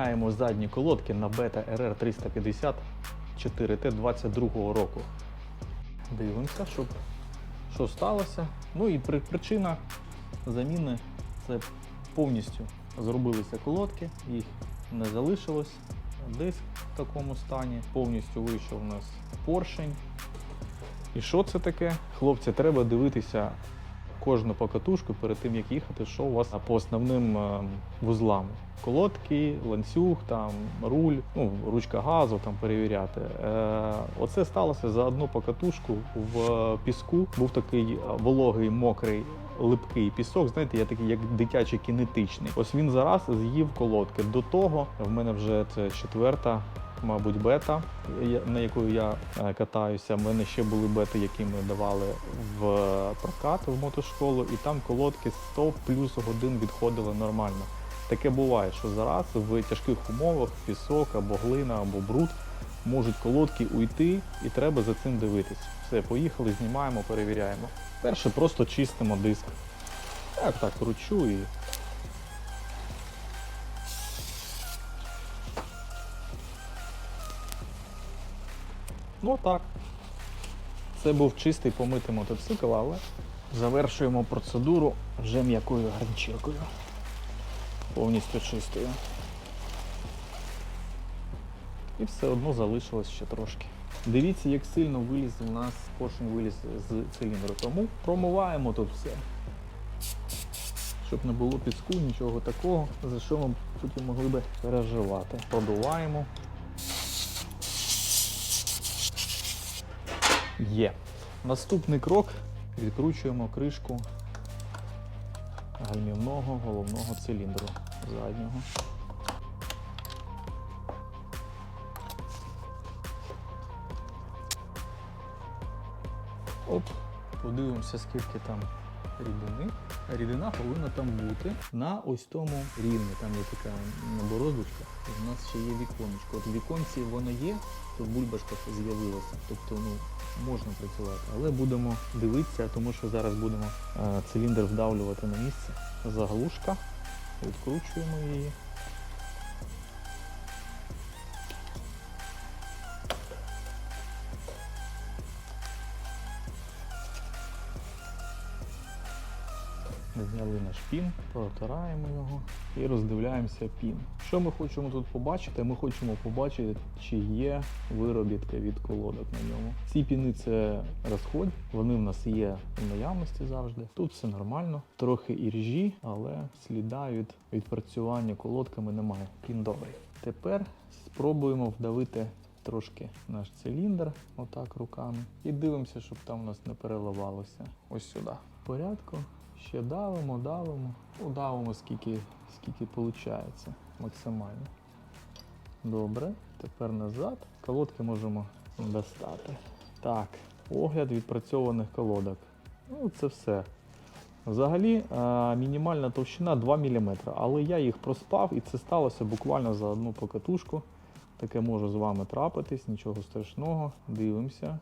Міняємо задні колодки на Beta RR 350 4T 22 року. Дивимося, щоб що сталося. Ну і при- причина заміни це повністю зробилися колодки, їх не залишилось. Диск в такому стані. Повністю вийшов у нас поршень. І що це таке? Хлопці, треба дивитися кожну покатушку перед тим, як їхати, що у вас по основним е, вузлам. Колодки, ланцюг, там, руль, ну, ручка газу там перевіряти. Е, оце сталося за одну покатушку в піску. Був такий е, вологий, мокрий, липкий пісок. Знаєте, я такий як дитячий кінетичний. Ось він зараз з'їв колодки. До того в мене вже це четверта мабуть, бета, на якою я е, катаюся. У мене ще були бети, які ми давали в прокат в мотошколу, і там колодки 100 плюс годин відходили нормально. Таке буває, що зараз в тяжких умовах пісок або глина, або бруд можуть колодки уйти, і треба за цим дивитись. Все, поїхали, знімаємо, перевіряємо. Перше просто чистимо диск. Так, так, кручу і Ну так. Це був чистий помитий мотоцикл, але завершуємо процедуру вже м'якою ганчіркою. Повністю чистою. І все одно залишилось ще трошки. Дивіться, як сильно виліз у нас поршень виліз з циліндру. Тому промиваємо тут все. Щоб не було піску, нічого такого, за що ми потім могли би переживати. Продуваємо. Є. Наступний крок відкручуємо кришку гальмівного головного циліндру заднього. Оп, подивимося, скільки там рідини. Рідина повинна там бути на ось тому рівні. Там є така борозочка, У нас ще є віконечко. От в віконці воно є, то бульбашка з'явилася. Тобто ну, можна працювати. Але будемо дивитися, тому що зараз будемо е, циліндр вдавлювати на місце. Заглушка. Відкручуємо її. Пін, протираємо його і роздивляємося пін. Що ми хочемо тут побачити? Ми хочемо побачити, чи є виробітка від колодок на ньому. Ці піни це розход, вони в нас є в наявності завжди. Тут все нормально, трохи іржі, але сліда від відпрацювання колодками немає. Пін добрий. Тепер спробуємо вдавити трошки наш циліндр, отак руками, і дивимося, щоб там у нас не переливалося. Ось сюди. В порядку. Ще давимо, давимо. Ну, давимо скільки, скільки виходить максимально. Добре, тепер назад. Колодки можемо достати. Так, огляд відпрацьованих колодок. Ну, це все. Взагалі е, мінімальна товщина 2 мм, але я їх проспав і це сталося буквально за одну покатушку. Таке може з вами трапитись, нічого страшного. Дивимося,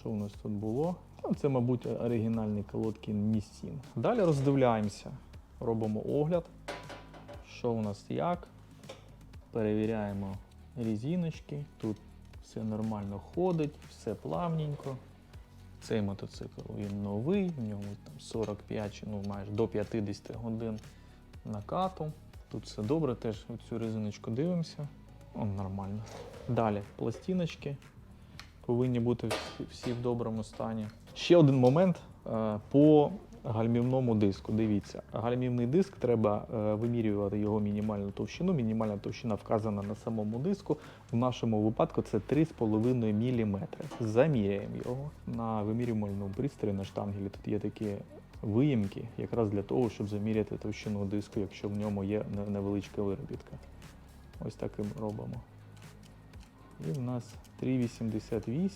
що у нас тут було. Ну, Це, мабуть, оригінальні колодки Nissin. Далі роздивляємося, робимо огляд, що у нас як. Перевіряємо резиночки. Тут все нормально ходить, все плавненько. Цей мотоцикл він новий, в ньому там 45 чи ну, майже до 50 годин накату. Тут все добре, теж цю резиночку дивимося. О, нормально. Далі пластиночки повинні бути всі в доброму стані. Ще один момент е, по гальмівному диску. Дивіться, гальмівний диск треба е, вимірювати його мінімальну товщину. Мінімальна товщина вказана на самому диску. В нашому випадку це 3,5 мм. Заміряємо його на вимірювальному пристрої на штангелі. Тут є такі виїмки, якраз для того, щоб заміряти товщину диску, якщо в ньому є невеличка виробітка. Ось так і робимо. І в нас 3,88.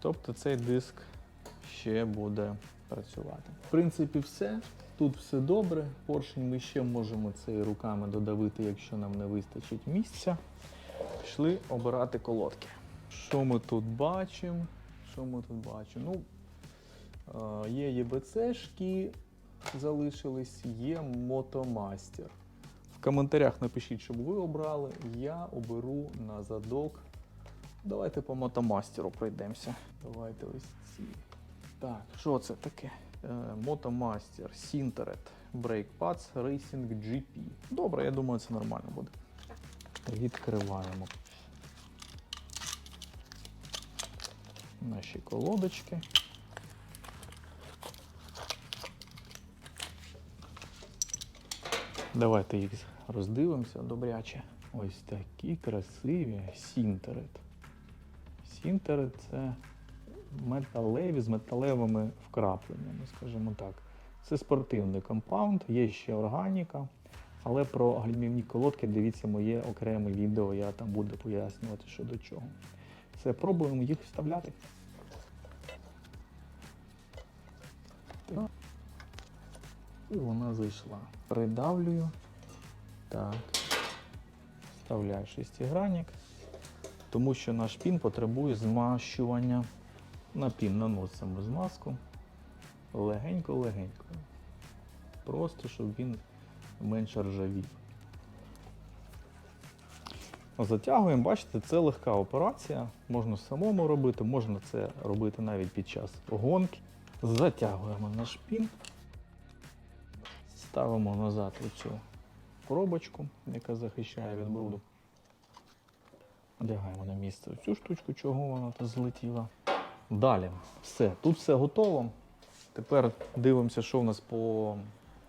Тобто цей диск ще буде працювати. В принципі, все. Тут все добре. Поршень ми ще можемо цей руками додавити, якщо нам не вистачить місця. Пішли обирати колодки. Що ми тут бачимо? Що ми тут бачимо? Ну, е, є ЄБЦшки залишились, є мотомастер. В коментарях напишіть, щоб ви обрали. Я оберу на задок. Давайте по мотомастеру пройдемося. Давайте ось ці. Так, що це таке? Е, Мотомастер, Сінтерет, Pads, Racing GP. Добре, я думаю, це нормально буде. Відкриваємо наші колодочки. Давайте їх роздивимося добряче. Ось такі красиві сінтерет. Сінтерет це металеві з металевими вкрапленнями, скажімо так. Це спортивний компаунд, є ще органіка. Але про гальмівні колодки дивіться моє окреме відео, я там буду пояснювати, що до чого. Все, пробуємо їх вставляти. Так. І вона зайшла. Придавлюю. Так. Вставляю шестигранник. Тому що наш пін потребує змащування. На пін наносимо змазку. Легенько-легенько. Просто щоб він менше ржавів. Затягуємо, бачите, це легка операція. Можна самому робити, можна це робити навіть під час гонки. Затягуємо наш пін, ставимо назад оцю коробочку, яка захищає від бруду. Одягаємо на місце цю штучку, чого вона тут злетіла. Далі, все, тут все готово. Тепер дивимося, що в нас по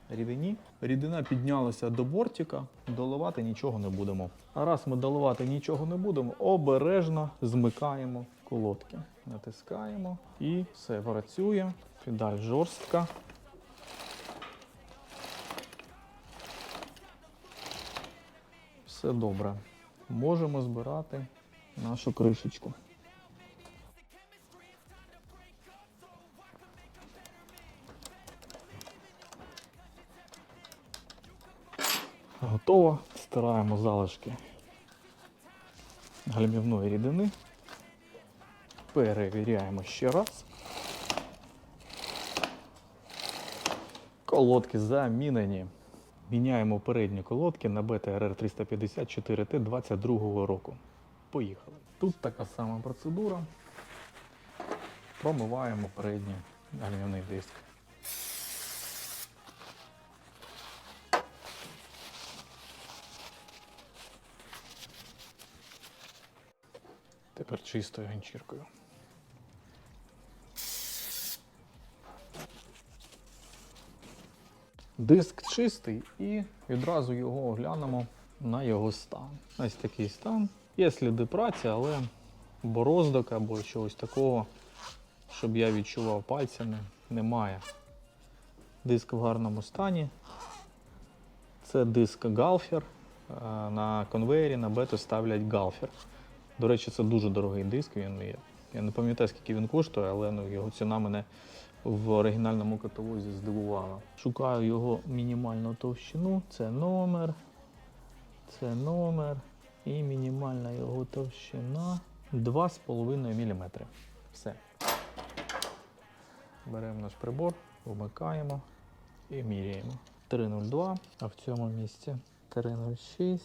рідині. Рідина піднялася до бортика, доливати нічого не будемо. А раз ми доливати нічого не будемо, обережно змикаємо колодки. Натискаємо і все працює. Педаль жорстка. Все добре. Можемо збирати нашу кришечку. Готово. Стираємо залишки гальмівної рідини. Перевіряємо ще раз. Колодки замінені. Міняємо передні колодки на BTRR 354 t 22 року. Поїхали. Тут така сама процедура. Промиваємо передній гальмівний диск. Тепер чистою ганчіркою. Диск чистий і відразу його оглянемо на його стан. Ось такий стан. Є сліди праці, але бороздок або чогось такого, щоб я відчував пальцями, немає. Диск в гарному стані. Це диск галфер. Е, На конвеєрі на бету ставлять галфер. До речі, це дуже дорогий диск. Він. Я не пам'ятаю, скільки він коштує, але ну, його ціна мене в оригінальному каталозі здивувала. Шукаю його мінімальну товщину. Це номер. Це номер. І мінімальна його товщина 2,5 мм. Все. Беремо наш прибор, вмикаємо і міряємо. 3,02, а в цьому місці 3,06,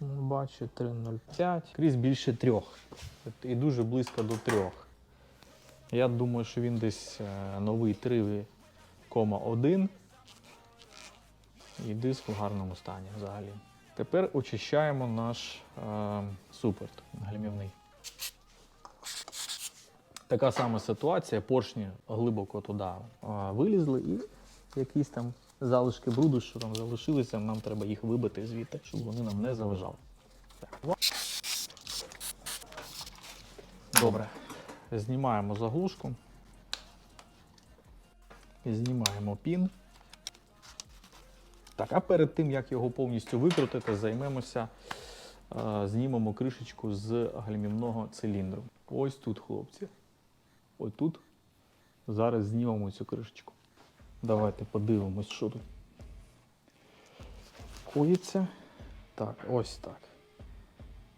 бачу 3,05. Крізь більше трьох. І дуже близько до трьох. Я думаю, що він десь е, новий 3,1 і диск в гарному стані взагалі. Тепер очищаємо наш е, суперт гальмівний. Така сама ситуація, поршні глибоко туди е, вилізли і якісь там залишки бруду, що там залишилися, нам треба їх вибити звідти, щоб вони нам не заважали. Так. Добре. Знімаємо заглушку. Знімаємо пін. Так, а перед тим, як його повністю викрутити, займемося, е, знімемо кришечку з гальмівного циліндру. Ось тут, хлопці. Ось тут. Зараз знімемо цю кришечку. Давайте подивимось, що тут коїться. Так, ось так.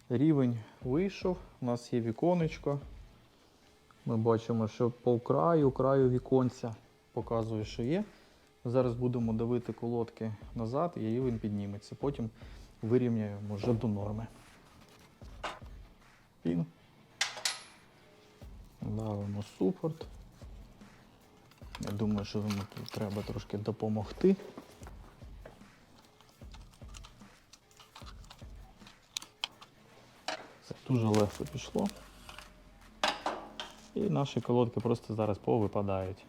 Рівень вийшов, у нас є віконечко. Ми бачимо, що по краю, краю віконця показує, що є. Зараз будемо давити колодки назад і рівень підніметься. Потім вирівняємо вже до норми. Пін. Давимо супорт. Я думаю, що йому тут треба трошки допомогти. Це дуже легко пішло. І наші колодки просто зараз повипадають.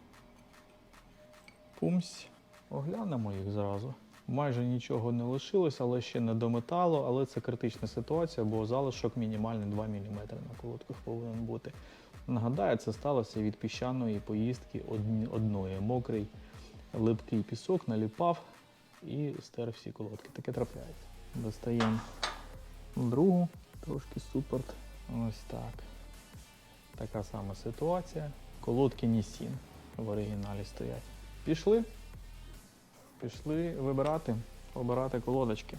Пумсь. Оглянемо їх зразу. Майже нічого не лишилось, але ще не до металу, але це критична ситуація, бо залишок мінімальний 2 мм на колодках повинен бути. Нагадаю, це сталося від піщаної поїздки одної. Мокрий липкий пісок наліпав і стер всі колодки. Таке трапляється. Достаємо другу, трошки супорт. Ось так. Така сама ситуація. Колодки Нісін в оригіналі стоять. Пішли. Пішли вибирати, обирати колодочки.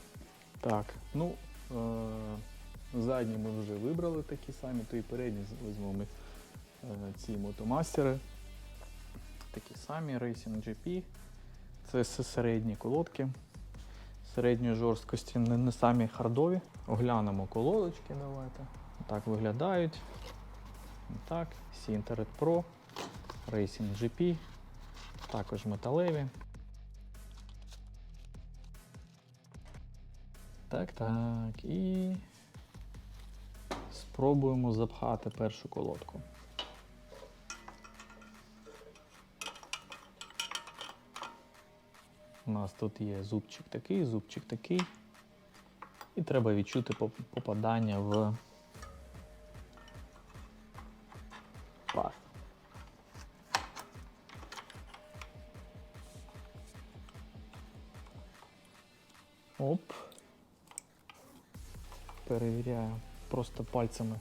Так, ну е- задні ми вже вибрали такі самі, то і передні візьмемо ці мотомастери. Такі самі Racing GP. Це середні колодки. Середньої жорсткості, не, не самі хардові. Оглянемо колодочки, давайте. Так виглядають. Так, Sintered Pro, Racing GP, також металеві. Так, так. І спробуємо запхати першу колодку. Нас тут є зубчик такий, зубчик такий. І треба відчути попадання в паз. Оп. Перевіряю просто пальцями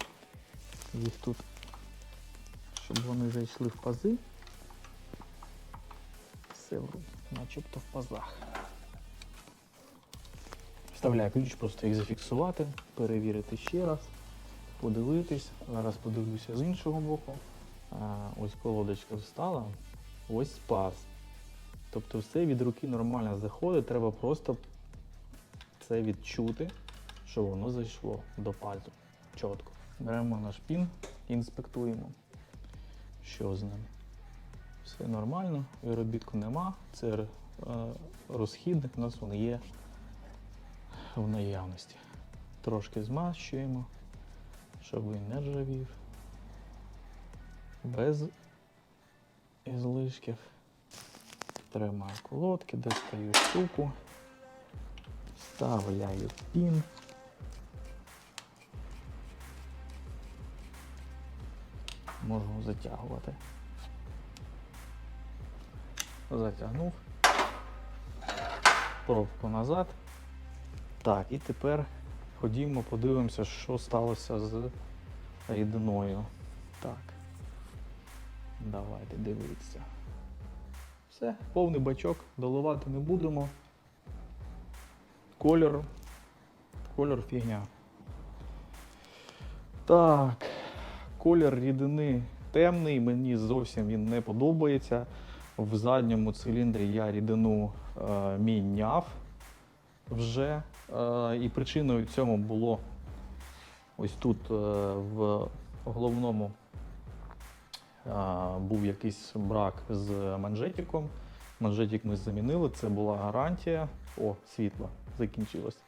їх тут, щоб вони зайшли в пази. Все вру, начебто в пазах. Вставляю ключ, просто їх зафіксувати, перевірити ще раз, подивитись. Зараз подивлюся з іншого боку. Ось колодочка встала, ось паз. Тобто все від руки нормально заходить, треба просто це відчути, що воно зайшло до пальцю. Чітко. Беремо наш пін, інспектуємо, що з ним. Все нормально, виробітку нема. Це е, розхідник у нас він є в наявності. Трошки змащуємо, щоб він не ржавів. Без ізлишків. Тримаю колодки, достаю штуку, вставляю пін. Можу затягувати. Затягнув. Пробку назад. Так, і тепер ходімо, подивимося, що сталося з рідиною. Так. Давайте дивитися. Все, повний бачок, доливати не будемо. Колір. Колір фігня. Так. Колір рідини темний, мені зовсім він не подобається. В задньому циліндрі я рідину е, міняв вже. Е, і причиною цьому було ось тут е, в головному е, був якийсь брак з манжетиком. Манжетик ми замінили, це була гарантія. О, світло закінчилось.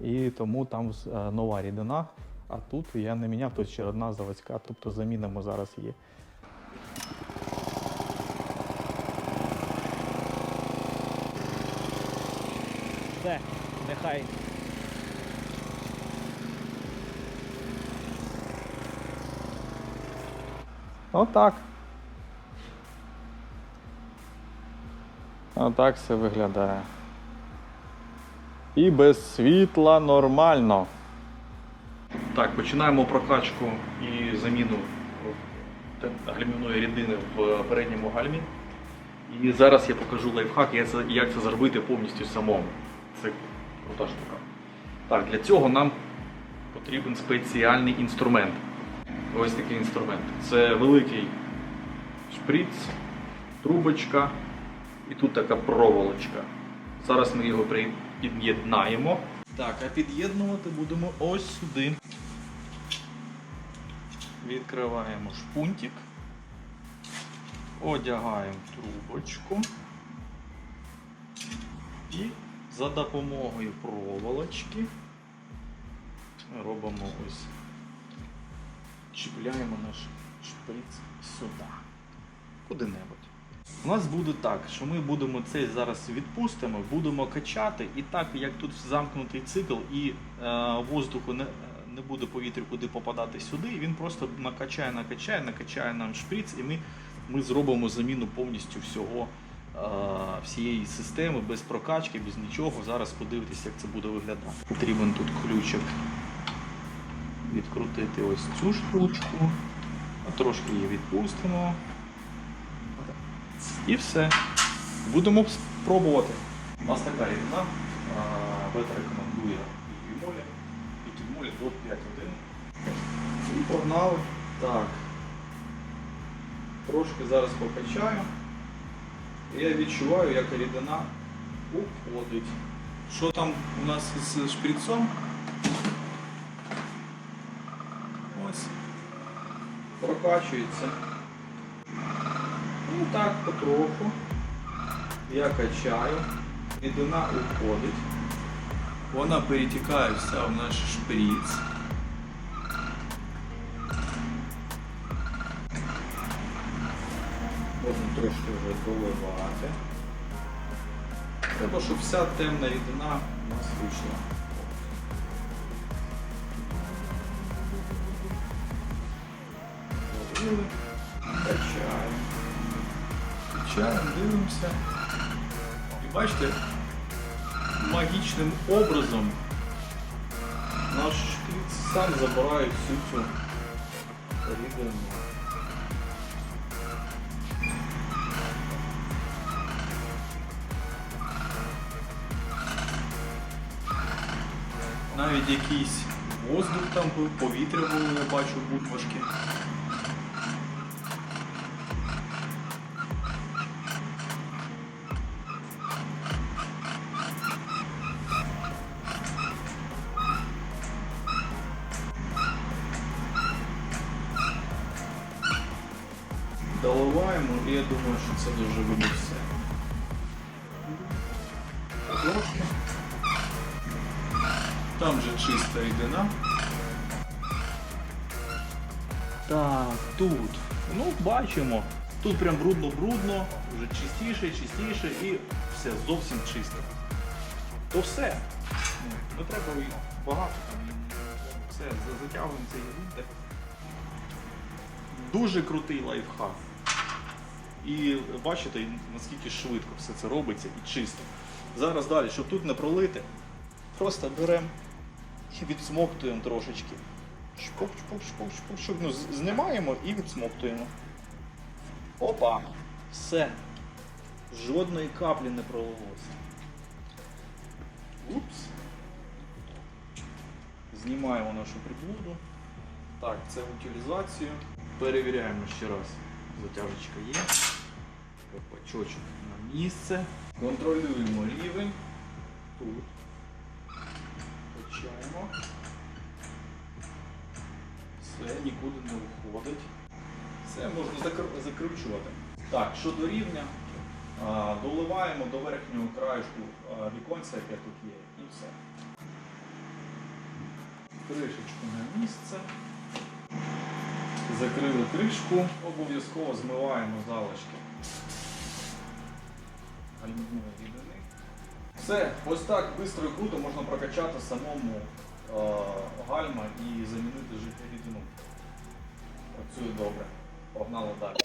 І тому там е, нова рідина, а тут я не міняв, тут ще одна заводська, тобто замінимо зараз є. Все, нехай. Отак. Отак все виглядає. І без світла нормально. Так, починаємо прокачку і заміну гальмівної рідини в передньому гальмі. І зараз я покажу лайфхак, як це, як це зробити повністю самому. Це крута штука. Так, для цього нам потрібен спеціальний інструмент. Ось такий інструмент. Це великий шприц, трубочка і тут така проволочка. Зараз ми його під'єднаємо. Так, а під'єднувати будемо ось сюди. Відкриваємо шпунтик. Одягаємо трубочку. За допомогою проволочки робимо ось. Чіпляємо наш шприц сюди. Куди-небудь. У нас буде так, що ми будемо цей зараз відпустимо, будемо качати, і так як тут замкнутий цикл, і е, воздуху не, не буде повітря куди попадати сюди, він просто накачає, накачає, накачає нам шприц, і ми, ми зробимо заміну повністю всього, всієї системи без прокачки, без нічого. Зараз подивитися, як це буде виглядати. Потрібен тут ключик відкрутити ось цю штучку, трошки її відпустимо. І все. Будемо спробувати. У нас така рідина. Бета рекомендує і молі, і тімолі до 5 годин. І погнали. Так. Трошки зараз покачаю. І я відчуваю, як рідина уходить. Що там у нас з шприцом? Ось. Прокачується. Ну так, потроху. Я качаю, рідина уходить. Вона перетікає вся в наш шприц. Трошки вже доливати. Треба, щоб вся темна рідина у нас вийшла. Качаємо. Качаємо, дивимося. І бачите, магічним образом наш шприц сам забирає всю цю рідину. Навіть якийсь воздух там був, повітря було, я бачу, бульбашки. Доливаємо, і я думаю, що це дуже буде все. Трошки. Там же чиста рідина. Так, тут. Ну, бачимо. Тут прям брудно-брудно, вже чистіше, чистіше і все зовсім чисто. То все. Ну, Не треба багато там. Все, за- затягуємо цей вінтик. Дуже крутий лайфхак. І бачите, наскільки швидко все це робиться і чисто. Зараз далі, щоб тут не пролити, просто беремо і відсмоктуємо трошечки. Шпук, шпук, шпук, шпук, шпук. Ну, знімаємо і відсмоктуємо. Опа! Все. Жодної каплі не пролилося. Упс. Знімаємо нашу приблуду. Так, це утилізацію. Перевіряємо ще раз. Затяжечка є. Капачочок на місце. Контролюємо рівень. Тут. Все, нікуди не уходить. Все, можна закр- закручувати. Так, щодо рівня, доливаємо до верхнього а, віконця, яке тут є, і все. Кришечку на місце. Закрили кришку, обов'язково змиваємо залишки алюмінієвої рідини. Все, ось так швидко і круто можна прокачати самому гальма і замінити життя рідину. Працює добре. Погнали далі.